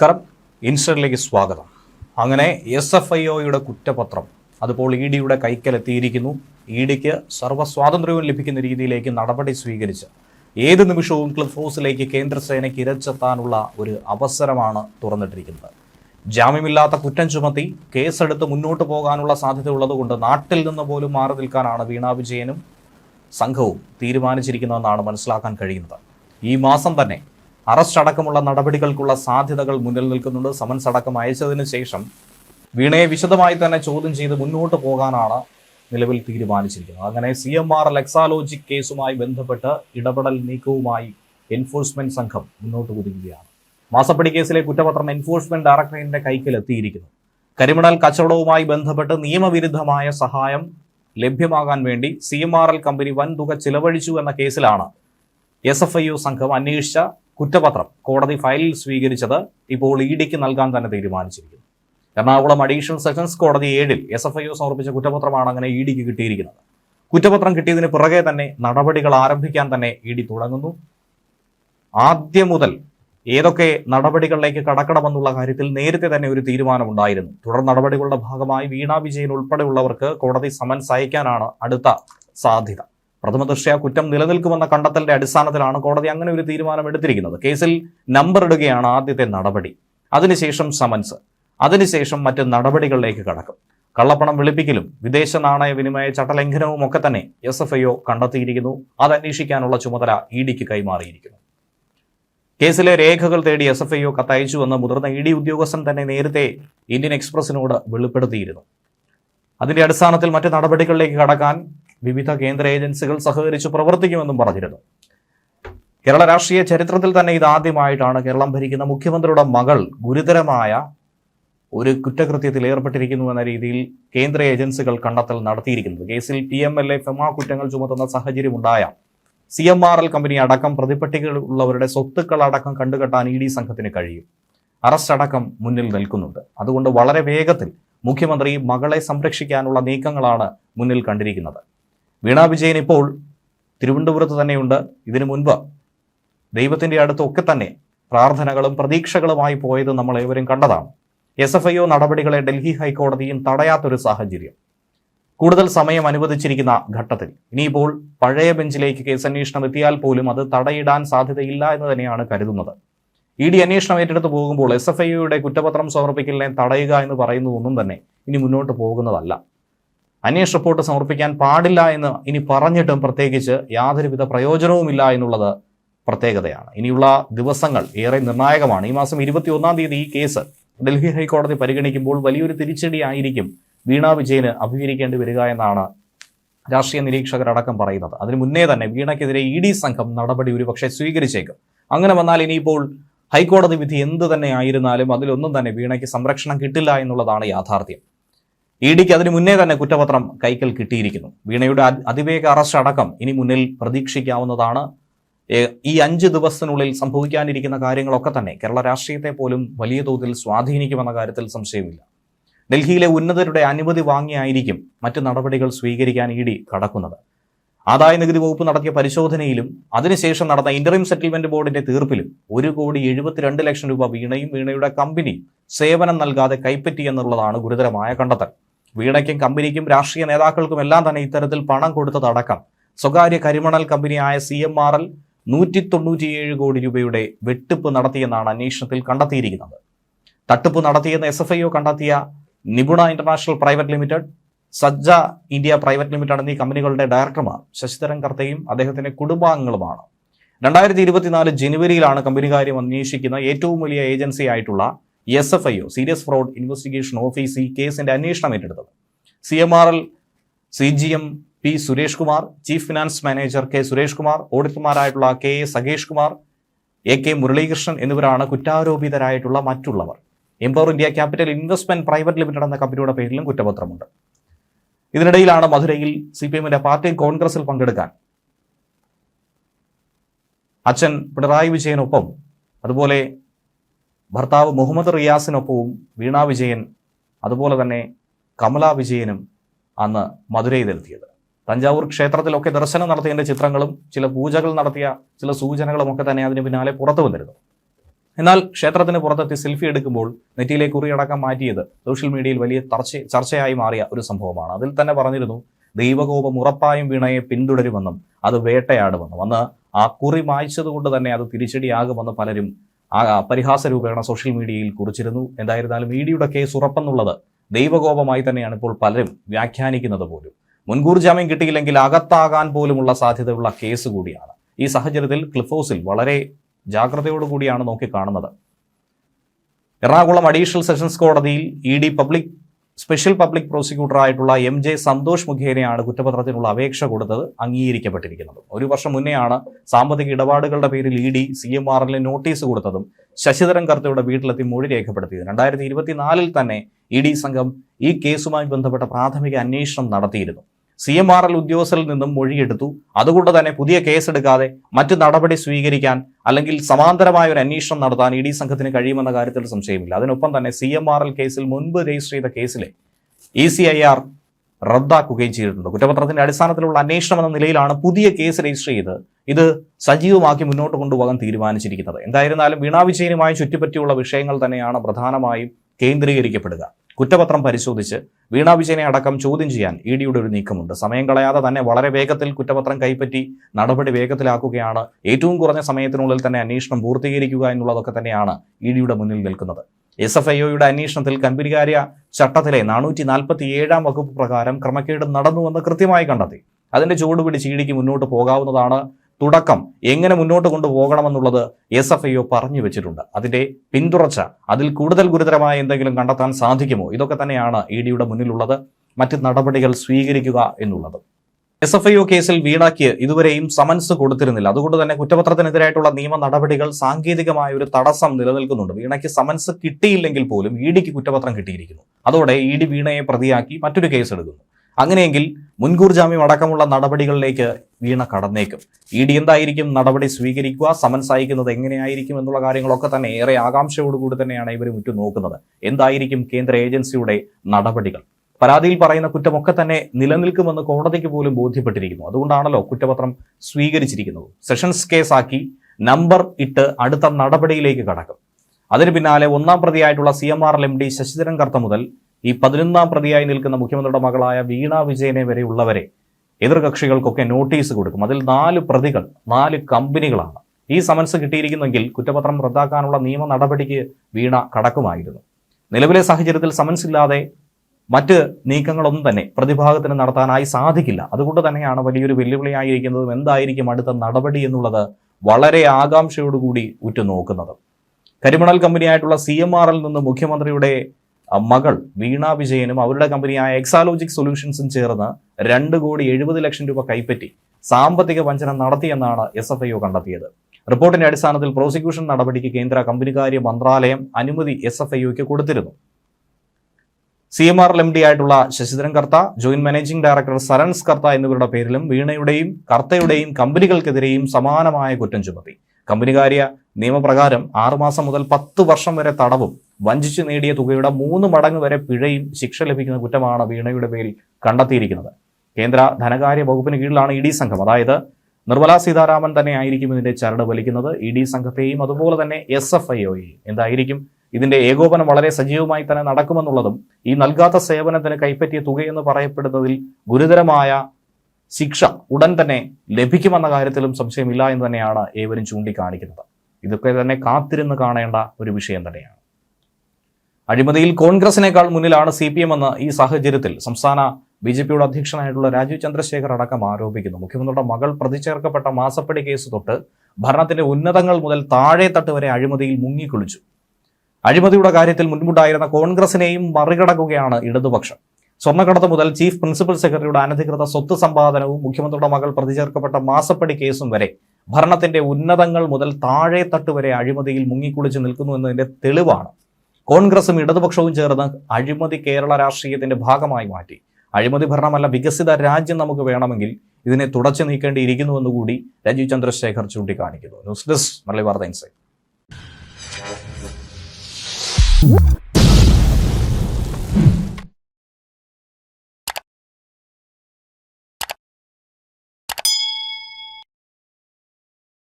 നമസ്കാരം. ഇൻസ്റ്ററിലേക്ക് സ്വാഗതം. അങ്ങനെ എസ് എഫ് ഐ ഒയുടെ കുറ്റപത്രം അതിപ്പോൾ ഇ ഡിയുടെ കൈക്കലെത്തിയിരിക്കുന്നു. ഇ ഡിക്ക് സർവസ്വാതന്ത്ര്യവും ലഭിക്കുന്ന രീതിയിലേക്ക് നടപടി സ്വീകരിച്ച് ഏത് നിമിഷവും ക്ലിഫ് ഹൗസിലേക്ക് കേന്ദ്രസേനയ്ക്ക് ഇരച്ചെത്താനുള്ള ഒരു അവസരമാണ് തുറന്നിട്ടിരിക്കുന്നത്. ജാമ്യമില്ലാത്ത കുറ്റം ചുമത്തി കേസെടുത്ത് മുന്നോട്ട് പോകാനുള്ള സാധ്യത ഉള്ളതുകൊണ്ട് നാട്ടിൽ നിന്ന് പോലും മാറി നിൽക്കാനാണ് വീണ വിജയനും സംഘവും തീരുമാനിച്ചിരിക്കുന്നതെന്നാണ് മനസ്സിലാക്കാൻ കഴിയുന്നത്. ഈ മാസം തന്നെ അറസ്റ്റ് അടക്കമുള്ള നടപടികൾക്കുള്ള സാധ്യതകൾ മുന്നിൽ നിൽക്കുന്നുണ്ട്. സമൻസ് അടക്കം അയച്ചതിന് ശേഷം വീണയെ വിശദമായി തന്നെ ചോദ്യം ചെയ്ത് മുന്നോട്ട് പോകാനാണ് നിലവിൽ തീരുമാനിച്ചിരിക്കുന്നത്. അങ്ങനെ സി എം ആർ ലെക്സാലോജിക് കേസുമായി ബന്ധപ്പെട്ട് ഇടപെടൽ നീക്കവുമായി എൻഫോഴ്സ്മെന്റ് സംഘം മുന്നോട്ട് കുതിക്കുകയാണ്. മാസപ്പടി കേസിലെ കുറ്റപത്രം എൻഫോഴ്സ്മെന്റ് ഡയറക്ടറേറ്റിന്റെ കൈക്കൽ എത്തിയിരിക്കുന്നു. കരിമണൽ കച്ചവടവുമായി ബന്ധപ്പെട്ട് നിയമവിരുദ്ധമായ സഹായം ലഭ്യമാകാൻ വേണ്ടി C M R L company വൻതുക ചിലവഴിച്ചു എന്ന കേസിലാണ് എസ് എഫ് ഐ സംഘം അന്വേഷിച്ച കുറ്റപത്രം കോടതി ഫയലിൽ സ്വീകരിച്ചത് ഇപ്പോൾ ഇ ഡിക്ക് നൽകാൻ തന്നെ തീരുമാനിച്ചിരിക്കുന്നു. എറണാകുളം അഡീഷണൽ സെഷൻസ് കോടതി ഏഴിൽ എസ് എഫ് ഐ ഒ സമർപ്പിച്ച കുറ്റപത്രമാണ് അങ്ങനെ ഇ ഡിക്ക് കിട്ടിയിരിക്കുന്നത്. കുറ്റപത്രം കിട്ടിയതിന് പിറകെ തന്നെ നടപടികൾ ആരംഭിക്കാൻ തന്നെ ഇ ഡി തുടങ്ങുന്നു. ആദ്യം മുതൽ ഏതൊക്കെ നടപടികളിലേക്ക് കടക്കണമെന്നുള്ള കാര്യത്തിൽ നേരത്തെ തന്നെ ഒരു തീരുമാനമുണ്ടായിരുന്നു. തുടർ നടപടികളുടെ ഭാഗമായി വീണാ വിജയൻ ഉൾപ്പെടെയുള്ളവർക്ക് കോടതി സമൻസ് അയക്കാനാണ് അടുത്ത സാധ്യത. പ്രഥമ ദൃഷ്ട്യാ കുറ്റം നിലനിൽക്കുമെന്ന കണ്ടെത്തലിന്റെ അടിസ്ഥാനത്തിലാണ് കോടതി അങ്ങനെ ഒരു തീരുമാനം എടുത്തിരിക്കുന്നത്. കേസിൽ നമ്പർ ഇടുകയാണ് ആദ്യത്തെ നടപടി. അതിനുശേഷം സമൻസ് അതിനുശേഷം മറ്റ് നടപടികളിലേക്ക് കടക്കും. കള്ളപ്പണം വെളുപ്പിക്കലും വിദേശ നാണയ വിനിമയ ചട്ടലംഘനവും ഒക്കെ തന്നെ എസ് എഫ് ഐ ഒ കണ്ടെത്തിയിരിക്കുന്നു. അത് അന്വേഷിക്കാനുള്ള ചുമതല ഇ ഡിക്ക് കൈമാറിയിരിക്കുന്നു. കേസിലെ രേഖകൾ തേടി എസ് എഫ് ഐ ഒ കത്തയച്ചുവെന്ന് മുതിർന്ന ഇ ഡി ഉദ്യോഗസ്ഥൻ തന്നെ നേരത്തെ ഇന്ത്യൻ എക്സ്പ്രസിനോട് വെളിപ്പെടുത്തിയിരുന്നു. അതിന്റെ അടിസ്ഥാനത്തിൽ മറ്റ് നടപടികളിലേക്ക് കടക്കാൻ വിവിധ കേന്ദ്ര ഏജൻസികൾ സഹകരിച്ച് പ്രവർത്തിക്കുമെന്നും പറഞ്ഞിരുന്നു. കേരള രാഷ്ട്രീയ ചരിത്രത്തിൽ തന്നെ ഇതാദ്യമായിട്ടാണ് കേരളം ഭരിക്കുന്ന മുഖ്യമന്ത്രിയുടെ മകൾ ഗുരുതരമായ ഒരു കുറ്റകൃത്യത്തിൽ ഏർപ്പെട്ടിരിക്കുന്നു എന്ന രീതിയിൽ കേന്ദ്ര ഏജൻസികൾ കണ്ടെത്തൽ നടത്തിയിരിക്കുന്നത്. കേസിൽ P M L A FEMA കുറ്റങ്ങൾ ചുമത്തുന്ന സാഹചര്യം ഉണ്ടായ C M R L company അടക്കം പ്രതിപട്ടികൾ ഉള്ളവരുടെ സ്വത്തുക്കൾ അടക്കം കണ്ടുകെട്ടാൻ ഇ ഡി സംഘത്തിന് കഴിയും. അറസ്റ്റ് അടക്കം മുന്നിൽ നിൽക്കുന്നുണ്ട്. അതുകൊണ്ട് വളരെ വേഗത്തിൽ മുഖ്യമന്ത്രി മകളെ സംരക്ഷിക്കാനുള്ള നീക്കങ്ങളാണ് മുന്നിൽ കണ്ടിരിക്കുന്നത്. വീണ വിജയൻ ഇപ്പോൾ തിരുവനന്തപുരത്ത് തന്നെയുണ്ട്. ഇതിനു മുൻപ് ദൈവത്തിന്റെ അടുത്തൊക്കെ തന്നെ പ്രാർത്ഥനകളും പ്രതീക്ഷകളുമായി പോയത് നമ്മൾ ഏവരും കണ്ടതാണ്. എസ് എഫ് ഐ ഒ നടപടികളെ ഡൽഹി ഹൈക്കോടതിയും തടയാത്തൊരു സാഹചര്യം. കൂടുതൽ സമയം അനുവദിച്ചിരിക്കുന്ന ഘട്ടത്തിൽ. ഇനിയിപ്പോൾ പഴയ ബെഞ്ചിലേക്ക് കേസ് അന്വേഷണം എത്തിയാൽ പോലും അത് തടയിടാൻ സാധ്യതയില്ല എന്ന് തന്നെയാണ് കരുതുന്നത്. ഇ ഡി അന്വേഷണം ഏറ്റെടുത്ത് പോകുമ്പോൾ എസ് എഫ് ഐയുടെ കുറ്റപത്രം സമർപ്പിക്കലിനെ തടയുക എന്ന് പറയുന്നതൊന്നും തന്നെ ഇനി മുന്നോട്ട് പോകുന്നതല്ല. അന്വേഷണ റിപ്പോർട്ട് സമർപ്പിക്കാൻ പാടില്ല എന്ന് ഇനി പറഞ്ഞിട്ടും പ്രത്യേകിച്ച് യാതൊരുവിധ പ്രയോജനവുമില്ല എന്നുള്ളത് പ്രത്യേകതയാണ്. ഇനിയുള്ള ദിവസങ്ങൾ ഏറെ നിർണായകമാണ്. ഈ മാസം ഇരുപത്തി ഒന്നാം തീയതി ഈ കേസ് ഡൽഹി ഹൈക്കോടതി പരിഗണിക്കുമ്പോൾ വലിയൊരു തിരിച്ചടിയായിരിക്കും വീണ വിജയന് അഭിമുഖീകരിക്കേണ്ടി വരിക എന്നാണ് രാഷ്ട്രീയ നിരീക്ഷകരടക്കം പറയുന്നത്. അതിനു മുന്നേ തന്നെ വീണയ്ക്കെതിരെ ഇ ഡി സംഘം നടപടി ഒരുപക്ഷെ സ്വീകരിച്ചേക്കും. അങ്ങനെ വന്നാൽ ഇനിയിപ്പോൾ ഹൈക്കോടതി വിധി എന്ത് തന്നെ ആയിരുന്നാലും അതിലൊന്നും തന്നെ വീണയ്ക്ക് സംരക്ഷണം കിട്ടില്ല എന്നുള്ളതാണ് യാഥാർത്ഥ്യം. ഇ ഡിക്ക് അതിനു മുന്നേ തന്നെ കുറ്റപത്രം കൈക്കൽ കിട്ടിയിരിക്കുന്നു. വീണയുടെ അതിവേഗ അറസ്റ്റ് അടക്കം ഇനി മുന്നിൽ പ്രതീക്ഷിക്കാവുന്നതാണ്. ഈ അഞ്ച് ദിവസത്തിനുള്ളിൽ സംഭവിക്കാനിരിക്കുന്ന കാര്യങ്ങളൊക്കെ തന്നെ കേരള രാഷ്ട്രീയത്തെ പോലും വലിയ തോതിൽ സ്വാധീനിക്കുമെന്ന കാര്യത്തിൽ സംശയമില്ല. ഡൽഹിയിലെ ഉന്നതരുടെ അനുമതി വാങ്ങിയായിരിക്കും മറ്റ് നടപടികൾ സ്വീകരിക്കാൻ ഇ ഡി കടക്കുന്നത്. ആദായ നികുതി വകുപ്പ് നടത്തിയ പരിശോധനയിലും അതിനുശേഷം നടന്ന ഇന്ററിം സെറ്റിൽമെന്റ് ബോർഡിന്റെ തീർപ്പിലും ഒരു കോടി എഴുപത്തിരണ്ട് ലക്ഷം രൂപ വീണയും വീണയുടെ കമ്പനി സേവനം നൽകാതെ കൈപ്പറ്റി എന്നുള്ളതാണ് ഗുരുതരമായ കണ്ടെത്തൽ. വീണയ്ക്കും കമ്പനിക്കും രാഷ്ട്രീയ നേതാക്കൾക്കും എല്ലാം തന്നെ ഇത്തരത്തിൽ പണം കൊടുത്തതടക്കം സ്വകാര്യ കരിമണൽ കമ്പനിയായ സി എം ആർ എൽ നൂറ്റി തൊണ്ണൂറ്റിയേഴ് കോടി രൂപയുടെ വെട്ടിപ്പ് നടത്തിയെന്നാണ് അന്വേഷണത്തിൽ കണ്ടെത്തിയിരിക്കുന്നത്. തട്ടിപ്പ് നടത്തിയെന്ന് എസ് എഫ് ഐ ഒ കണ്ടെത്തിയ Nipuna international private limited Sajja India private limited എന്നീ കമ്പനികളുടെ ഡയറക്ടർമാർ ശശിധരൻ കർത്തയും അദ്ദേഹത്തിന്റെ കുടുംബാംഗങ്ങളുമാണ്. രണ്ടായിരത്തി ഇരുപത്തിനാല് ജനുവരിയിലാണ് കമ്പനികാര്യം അന്വേഷിക്കുന്ന ഏറ്റവും വലിയ ഏജൻസി ആയിട്ടുള്ള S F I O serious fraud investigation office ഈ കേസിന്റെ അന്വേഷണം ഏറ്റെടുത്തത്. C M R L C G M P Suresh Kumar chief finance manager K Suresh Kumar ഓഡിറ്റർമാരായിട്ടുള്ള K A Sakesh Kumar A K Muralikrishnan എന്നിവരാണ് കുറ്റാരോപിതരായിട്ടുള്ള മറ്റുള്ളവർ. Empower India capital investment private limited എന്ന കമ്പനിയുടെ പേരിലും കുറ്റപത്രമുണ്ട്. ഇതിനിടയിലാണ് മധുരയിൽ സി പി എമ്മിന്റെ party കോൺഗ്രസിൽ പങ്കെടുക്കാൻ അച്ഛൻ പിണറായി വിജയനൊപ്പം. അതുപോലെ ഭർത്താവ് മുഹമ്മദ് റിയാസിനൊപ്പവും വീണ വിജയൻ അതുപോലെ തന്നെ കമല വിജയനും അന്ന് മധുരയിലെത്തിയത്. തഞ്ചാവൂർ ക്ഷേത്രത്തിലൊക്കെ ദർശനം നടത്തിയതിന്റെ ചിത്രങ്ങളും ചില പൂജകൾ നടത്തിയ ചില സൂചനകളും ഒക്കെ തന്നെ അതിന് പിന്നാലെ പുറത്തു വന്നിരുന്നു. എന്നാൽ ക്ഷേത്രത്തിന് പുറത്തെത്തി സെൽഫി എടുക്കുമ്പോൾ നെറ്റിയിലെ കുറിയടക്കം മാറ്റിയത് സോഷ്യൽ മീഡിയയിൽ വലിയ ചർച്ച ചർച്ചയായി മാറിയ ഒരു സംഭവമാണ്. അതിൽ തന്നെ പറഞ്ഞിരുന്നു ദൈവകോപം ഉറപ്പായും വീണയെ പിന്തുടരുമെന്നും അത് വേട്ടയാടുമെന്നും. അന്ന് ആ കുറി മായ്ച്ചതുകൊണ്ട് തന്നെ അത് തിരിച്ചടിയാകുമെന്ന് പലരും പരിഹാസ രൂപേണ സോഷ്യൽ മീഡിയയിൽ കുറിച്ചിരുന്നു. എന്തായിരുന്നാലും ഇഡിയുടെ കേസ് ഉറപ്പെന്നുള്ളത് ദൈവകോപമായി തന്നെയാണ് ഇപ്പോൾ പലരും വ്യാഖ്യാനിക്കുന്നത് പോലും. മുൻകൂർ ജാമ്യം കിട്ടിയില്ലെങ്കിൽ അകത്താകാൻ പോലുമുള്ള സാധ്യതയുള്ള കേസ് കൂടിയാണ്. ഈ സാഹചര്യത്തിൽ ക്ലിഫ് ഹൗസിൽ വളരെ ജാഗ്രതയോടുകൂടിയാണ് നോക്കിക്കാണുന്നത്. എറണാകുളം അഡീഷണൽ സെഷൻസ് കോടതിയിൽ E D public special public പ്രോസിക്യൂട്ടറായിട്ടുള്ള M J Santhosh മുഖേനയാണ് കുറ്റപത്രത്തിനുള്ള അപേക്ഷ കൊടുത്തത് അംഗീകരിക്കപ്പെട്ടിരിക്കുന്നത്. ഒരു വർഷം മുന്നെയാണ് സാമ്പത്തിക ഇടപാടുകളുടെ പേരിൽ E D C M R എല്ലിന് നോട്ടീസ് കൊടുത്തതും ശശിധരൻ കർത്തയുടെ വീട്ടിലെത്തി മൊഴി രേഖപ്പെടുത്തിയത്. രണ്ടായിരത്തി ഇരുപത്തിനാലിൽ തന്നെ ഇ ഡി സംഘം ഈ കേസുമായി ബന്ധപ്പെട്ട പ്രാഥമിക അന്വേഷണം നടത്തിയിരുന്നു. സി എം ആർ എൽ ഉദ്യോഗസ്ഥരിൽ നിന്നും മൊഴിയെടുത്തു. അതുകൊണ്ട് തന്നെ പുതിയ കേസെടുക്കാതെ മറ്റു നടപടി സ്വീകരിക്കാൻ അല്ലെങ്കിൽ സമാന്തരമായ ഒരു അന്വേഷണം നടത്താൻ ഇ ഡി സംഘത്തിന് കഴിയുമെന്ന കാര്യത്തിൽ സംശയമില്ല. അതിനൊപ്പം തന്നെ സി എം ആർ എൽ കേസിൽ മുൻപ് രജിസ്റ്റർ ചെയ്ത കേസിലെ ഇ സി ഐ ആർ റദ്ദാക്കുകയും ചെയ്തിട്ടുണ്ട്. കുറ്റപത്രത്തിന്റെ അടിസ്ഥാനത്തിലുള്ള അന്വേഷണം എന്ന നിലയിലാണ് പുതിയ കേസ് രജിസ്റ്റർ ചെയ്ത് ഇത് സജീവമാക്കി മുന്നോട്ട് കൊണ്ടുപോകാൻ തീരുമാനിച്ചിരിക്കുന്നത്. എന്തായിരുന്നാലും വീണാ വിജയനുമായി ചുറ്റിപ്പറ്റിയുള്ള വിഷയങ്ങൾ തന്നെയാണ് പ്രധാനമായും കേന്ദ്രീകരിക്കപ്പെടുക. കുറ്റപത്രം പരിശോധിച്ച് വീണാ വിജയനെ അടക്കം ചോദ്യം ചെയ്യാൻ ഇ ഡിയുടെ ഒരു നീക്കമുണ്ട്. സമയം കളയാതെ തന്നെ വളരെ വേഗത്തിൽ കുറ്റപത്രം കൈപ്പറ്റി നടപടി വേഗത്തിലാക്കുകയാണ്. ഏറ്റവും കുറഞ്ഞ സമയത്തിനുള്ളിൽ തന്നെ അന്വേഷണം പൂർത്തീകരിക്കുക എന്നുള്ളതൊക്കെ തന്നെയാണ് ഇ ഡിയുടെ മുന്നിൽ നിൽക്കുന്നത്. എസ് എഫ് ഐ ഒയുടെ അന്വേഷണത്തിൽ കമ്പനികാര്യ ചട്ടത്തിലെ നാനൂറ്റി നാൽപ്പത്തി ഏഴാം വകുപ്പ് പ്രകാരം ക്രമക്കേട് നടന്നുവെന്ന് കൃത്യമായി കണ്ടെത്തി. അതിന്റെ ചുവടുപിടിച്ച് ഇ ഡിക്ക് മുന്നോട്ട് പോകാവുന്നതാണ് തുടക്കം എങ്ങനെ മുന്നോട്ട് കൊണ്ടുപോകണമെന്നുള്ളത് എസ് എഫ് ഐ പറഞ്ഞു വെച്ചിട്ടുണ്ട്. അതിന്റെ പിന്തുടർച്ച അതിൽ കൂടുതൽ ഗുരുതരമായ എന്തെങ്കിലും കണ്ടെത്താൻ സാധിക്കുമോ? ഇതൊക്കെ തന്നെയാണ് ഇ ഡിയുടെ മുന്നിലുള്ളത്. മറ്റ് നടപടികൾ സ്വീകരിക്കുക എന്നുള്ളത്. എസ് എഫ് ഐ ഒ കേസിൽ വീണയ്ക്ക് ഇതുവരെയും സമൻസ് കൊടുത്തിരുന്നില്ല. അതുകൊണ്ട് തന്നെ കുറ്റപത്രത്തിനെതിരായിട്ടുള്ള നിയമ നടപടികൾ സാങ്കേതികമായ ഒരു തടസ്സം നിലനിൽക്കുന്നുണ്ട്. വീണയ്ക്ക് സമൻസ് കിട്ടിയില്ലെങ്കിൽ പോലും ഇ ഡിക്ക് കുറ്റപത്രം കിട്ടിയിരിക്കുന്നു. അതോടെ ഇ ഡി വീണയെ പ്രതിയാക്കി മറ്റൊരു കേസ് എടുക്കുന്നു. അങ്ങനെയെങ്കിൽ മുൻകൂർ ജാമ്യം അടക്കമുള്ള നടപടികളിലേക്ക് വീണ കടന്നേക്കും. ഇ ഡി എന്തായിരിക്കും? നടപടി സ്വീകരിക്കുക സമൻസ് അയക്കുന്നത് എങ്ങനെയായിരിക്കും എന്നുള്ള കാര്യങ്ങളൊക്കെ തന്നെ ഏറെ ആകാംക്ഷയോടുകൂടി തന്നെയാണ് ഇവർ മുറ്റു നോക്കുന്നത് എന്തായിരിക്കും കേന്ദ്ര ഏജൻസിയുടെ നടപടികൾ? പരാതിയിൽ പറയുന്ന കുറ്റമൊക്കെ തന്നെ നിലനിൽക്കുമെന്ന് കോടതിക്ക് പോലും ബോധ്യപ്പെട്ടിരിക്കുന്നു. അതുകൊണ്ടാണല്ലോ കുറ്റപത്രം സ്വീകരിച്ചിരിക്കുന്നത്. സെഷൻസ് കേസാക്കി നമ്പർ ഇട്ട് അടുത്ത നടപടിയിലേക്ക് കടക്കും. അതിന് പിന്നാലെ ഒന്നാം പ്രതിയായിട്ടുള്ള C M R L M D Sasidharan Kartha മുതൽ ഈ പതിനൊന്നാം പ്രതിയായി നിൽക്കുന്ന മുഖ്യമന്ത്രിയുടെ മകളായ വീണ വിജയനെ വരെ വരെയുള്ളവരെ എതിർകക്ഷികൾക്കൊക്കെ നോട്ടീസ് കൊടുക്കും. അതിൽ നാല് പ്രതികൾ നാല് കമ്പനികളാണ്. ഈ സമൻസ് കിട്ടിയിരിക്കുന്നെങ്കിൽ കുറ്റപത്രം റദ്ദാക്കാനുള്ള നിയമ നടപടിക്ക് വീണ കടക്കുമായിരുന്നു. നിലവിലെ സാഹചര്യത്തിൽ സമൻസ് ഇല്ലാതെ മറ്റ് നീക്കങ്ങളൊന്നും തന്നെ പ്രതിഭാഗത്തിന് നടത്താനായി സാധിക്കില്ല. അതുകൊണ്ട് തന്നെയാണ് വലിയൊരു വെല്ലുവിളിയായിരിക്കുന്നതും എന്തായിരിക്കും അടുത്ത നടപടി എന്നുള്ളത് വളരെ ആകാംക്ഷയോടുകൂടി ഉറ്റുനോക്കുന്നത്. കരിമണൽ കമ്പനിയായിട്ടുള്ള സി എം ആറിൽ നിന്ന് മുഖ്യമന്ത്രിയുടെ മകൾ വീണ വിജയനും അവരുടെ കമ്പനിയായ എക്സാലോജിക് സൊല്യൂഷൻസും ചേർന്ന് രണ്ട് കോടി എഴുപത് ലക്ഷം രൂപ കൈപ്പറ്റി സാമ്പത്തിക വഞ്ചന നടത്തിയെന്നാണ് എസ് എഫ് ഐ ഒ കണ്ടെത്തിയത്. റിപ്പോർട്ടിന്റെ അടിസ്ഥാനത്തിൽ പ്രോസിക്യൂഷൻ നടപടിക്ക് കേന്ദ്ര കമ്പനികാര്യ മന്ത്രാലയം അനുമതി എസ് എഫ് ഐ ഒക്ക് കൊടുത്തിരുന്നു. C M R M D ആയിട്ടുള്ള Sasidharan Kartha joint managing director Sarans Kartha എന്നിവരുടെ പേരിലും വീണയുടെയും കർത്തയുടെയും കമ്പനികൾക്കെതിരെയും സമാനമായ കുറ്റം ചുമത്തി. കമ്പനികാര്യ നിയമപ്രകാരം ആറുമാസം മുതൽ പത്ത് വർഷം വരെ തടവും വഞ്ചിച്ചു നേടിയ തുകയുടെ മൂന്ന് മടങ്ങ് വരെ പിഴയും ശിക്ഷ ലഭിക്കുന്ന കുറ്റമാണ് വീണയുടെ പേരിൽ കണ്ടെത്തിയിരിക്കുന്നത്. കേന്ദ്ര ധനകാര്യ വകുപ്പിന് കീഴിലാണ് ഇ ഡി സംഘം. അതായത് നിർമ്മലാ സീതാരാമൻ തന്നെ ആയിരിക്കും ഇതിന്റെ ചരട് വലിക്കുന്നത്. ഇ ഡി സംഘത്തെയും അതുപോലെ തന്നെ എസ് എഫ് ഐ ഒയെയും എന്തായിരിക്കും? ഇതിന്റെ ഏകോപനം വളരെ സജീവമായി തന്നെ നടക്കുമെന്നുള്ളതും ഈ നൽകാത്ത സേവനത്തിന് കൈപ്പറ്റിയ തുകയെന്ന് പറയപ്പെടുന്നതിൽ ഗുരുതരമായ ശിക്ഷ ഉടൻ തന്നെ ലഭിക്കുമെന്ന കാര്യത്തിലും സംശയമില്ല എന്ന് തന്നെയാണ് ഏവരും ചൂണ്ടിക്കാണിക്കുന്നത്. ഇതൊക്കെ തന്നെ കാത്തിരുന്ന് കാണേണ്ട ഒരു വിഷയം തന്നെയാണ്. അഴിമതിയിൽ കോൺഗ്രസിനേക്കാൾ മുന്നിലാണ് സി പി എം എന്ന് ഈ സാഹചര്യത്തിൽ സംസ്ഥാന ബി ജെ പിയുടെ അധ്യക്ഷനായിട്ടുള്ള രാജീവ് ചന്ദ്രശേഖർ അടക്കം ആരോപിക്കുന്നു. മുഖ്യമന്ത്രിയുടെ മകൾ പ്രതിചേർക്കപ്പെട്ട മാസപ്പടി കേസ് തൊട്ട് ഭരണത്തിന്റെ ഉന്നതങ്ങൾ മുതൽ താഴെ തട്ട് വരെ അഴിമതിയിൽ മുങ്ങിക്കുളിച്ചു. അഴിമതിയുടെ കാര്യത്തിൽ മുൻപുണ്ടായിരുന്ന കോൺഗ്രസിനെയും മറികടക്കുകയാണ് ഇടതുപക്ഷം. സ്വർണക്കടത്ത് മുതൽ ചീഫ് പ്രിൻസിപ്പൽ സെക്രട്ടറിയുടെ അനധികൃത സ്വത്ത് സമ്പാദനവും മുഖ്യമന്ത്രിയുടെ മകൾ പ്രതിചേർക്കപ്പെട്ട മാസപ്പടി കേസും വരെ ഭരണത്തിന്റെ ഉന്നതങ്ങൾ മുതൽ താഴെ തട്ട് വരെ അഴിമതിയിൽ മുങ്ങിക്കുളിച്ച് നിൽക്കുന്നു എന്നതിന്റെ തെളിവാണ്. കോൺഗ്രസും ഇടതുപക്ഷവും ചേർന്ന് അഴിമതി കേരള രാഷ്ട്രീയത്തിന്റെ ഭാഗമായി മാറ്റി. അഴിമതി ഭരണമല്ല വികസിത രാജ്യം നമുക്ക് വേണമെങ്കിൽ ഇതിനെ തുടച്ചു നീക്കേണ്ടിയിരിക്കുന്നുവെന്ന് കൂടി രാജീവ് ചന്ദ്രശേഖർ ചൂണ്ടിക്കാണിക്കുന്നു. ന്യൂസ് ഡെസ്ക് വാർത്ത ഇൻസൈറ്റ്.